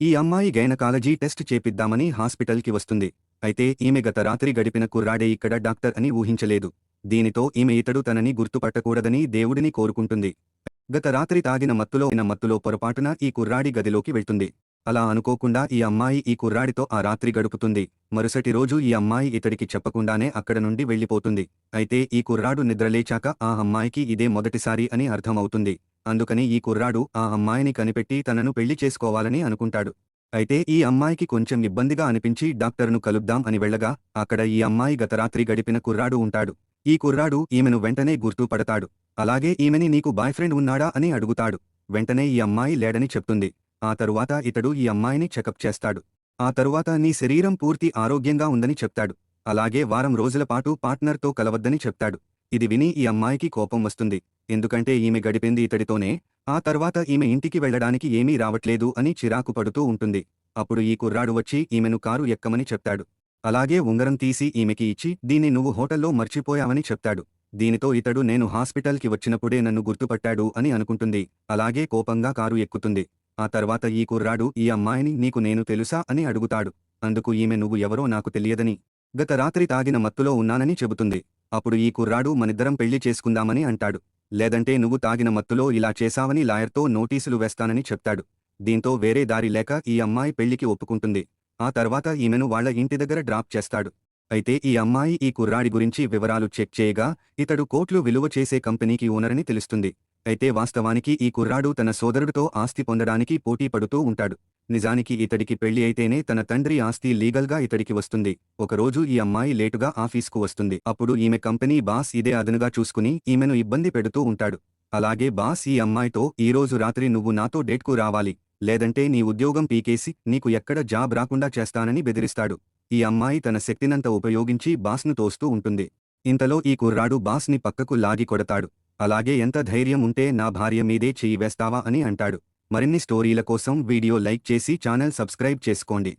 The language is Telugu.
ఈ అమ్మాయి గైనకాలజీ టెస్ట్ చేపిద్దామని హాస్పిటల్కి వస్తుంది. అయితే ఈమె గత రాత్రి గడిపిన కుర్రాడే ఇక్కడ డాక్టర్ అని ఊహించలేదు. దీనితో ఈమె ఇతడు తనని గుర్తుపట్టకూడదని దేవుడిని కోరుకుంటుంది. గత రాత్రి తాగిన మత్తులో ఉన్న మత్తులో పొరపాటున ఈ కుర్రాడి గదిలోకి వెళ్తుంది. అలా అనుకోకుండా ఈ అమ్మాయి ఈ కుర్రాడితో ఆ రాత్రి గడుపుతుంది. మరుసటి రోజు ఈ అమ్మాయి ఇతడికి చెప్పకుండానే అక్కడ నుండి వెళ్ళిపోతుంది అయితే ఈ కుర్రాడు నిద్రలేచాక ఆ అమ్మాయికి ఇదే మొదటిసారి అని అర్థమవుతుంది. అందుకని ఈ కుర్రాడు ఆ అమ్మాయిని కనిపెట్టి తనను పెళ్ళి చేసుకోవాలని అనుకుంటాడు. అయితే ఈ అమ్మాయికి కొంచెం ఇబ్బందిగా అనిపించి డాక్టర్ను కలుద్దాం అని వెళ్ళగా అక్కడ ఈ అమ్మాయి గత రాత్రి గడిపిన కుర్రాడు ఉంటాడు. ఈ కుర్రాడు ఈమెను వెంటనే గుర్తుపడతాడు అలాగే ఈమెని నీకు బాయ్ ఫ్రెండ్ ఉన్నాడా అని అడుగుతాడు. వెంటనే ఈ అమ్మాయి లేడని చెప్తుంది. ఆ తరువాత ఇతడు ఈ అమ్మాయిని చెకప్ చేస్తాడు. ఆ తరువాత నీ శరీరం పూర్తి ఆరోగ్యంగా ఉందని చెప్తాడు. అలాగే వారం రోజుల పాటు పార్ట్నర్తో కలవద్దని చెప్తాడు. ఇది విని ఈ అమ్మాయికి కోపం వస్తుంది. ఎందుకంటే ఈమె గడిపింది ఇతడితోనే ఆ తర్వాత ఈమె ఇంటికి వెళ్ళడానికి ఏమీ రావట్లేదు అని చిరాకు పడుతూ ఉంటుంది. అప్పుడు ఈ కుర్రాడు వచ్చి ఈమెను కారు ఎక్కమని చెప్తాడు. అలాగే ఉంగరం తీసి ఈమెకి ఇచ్చి దీన్ని నువ్వు హోటల్లో మర్చిపోయావని చెప్తాడు. దీనితో ఇతడు నేను హాస్పిటల్కి వచ్చినప్పుడే నన్ను గుర్తుపట్టాడు అని అనుకుంటుంది. అలాగే కోపంగా కారు ఎక్కుతుంది. ఆ తర్వాత ఈ కుర్రాడు ఈ అమ్మాయిని నీకు నేను తెలుసా అని అడుగుతాడు. అందుకు ఈమె నువ్వు ఎవరో నాకు తెలియదని గత రాత్రి తాగిన మత్తులో ఉన్నానని చెబుతుంది. అప్పుడు ఈ కుర్రాడు మనిద్దరం పెళ్ళి చేసుకుందామని అంటాడు. లేదంటే నువ్వు తాగిన మత్తులో ఇలా చేశావని లాయర్తో నోటీసులు వేస్తానని చెప్తాడు. దీంతో వేరే దారి లేక ఈ అమ్మాయి పెళ్ళికి ఒప్పుకుంటుంది. ఆ తర్వాత ఈమెను వాళ్ళ ఇంటి దగ్గర డ్రాప్ చేస్తాడు. అయితే ఈ అమ్మాయి ఈ కుర్రాడి గురించి వివరాలు చెక్ చేయగా ఇతడు కోట్లు విలువ చేసే కంపెనీకి ఓనరని తెలుస్తుంది. అయితే వాస్తవానికి ఈ కుర్రాడు తన సోదరుడితో ఆస్తి పొందడానికి పోటీ పడుతూ ఉంటాడు. నిజానికి ఇతడికి పెళ్ళి అయితేనే తన తండ్రి ఆస్తి లీగల్గా ఇతడికి వస్తుంది. ఒకరోజు ఈ అమ్మాయి లేటుగా ఆఫీస్కు వస్తుంది. అప్పుడు ఈమె కంపెనీ బాస్ ఇదే అదనుగా చూసుకుని ఈమెను ఇబ్బంది పెడుతూ ఉంటాడు. అలాగే బాస్ ఈ అమ్మాయితో ఈరోజు రాత్రి నువ్వు నాతో డేట్కు రావాలి. లేదంటే నీ ఉద్యోగం పీకేసి నీకు ఎక్కడ జాబ్ రాకుండా చేస్తానని బెదిరిస్తాడు. ఈ అమ్మాయి తన శక్తినంత ఉపయోగించి బాస్ను తోస్తూ ఉంటుంది. ఇంతలో ఈ కుర్రాడు బాస్ని పక్కకు లాగి కొడతాడు. అలాగే ఎంత ధైర్యం ఉంటే నా భార్య మీదే చెయ్యి వేస్తావా అని అంటాడు. మరిన్ని స్టోరీల కోసం వీడియో లైక్ చేసి ఛానల్ సబ్స్క్రైబ్ చేసుకోండి.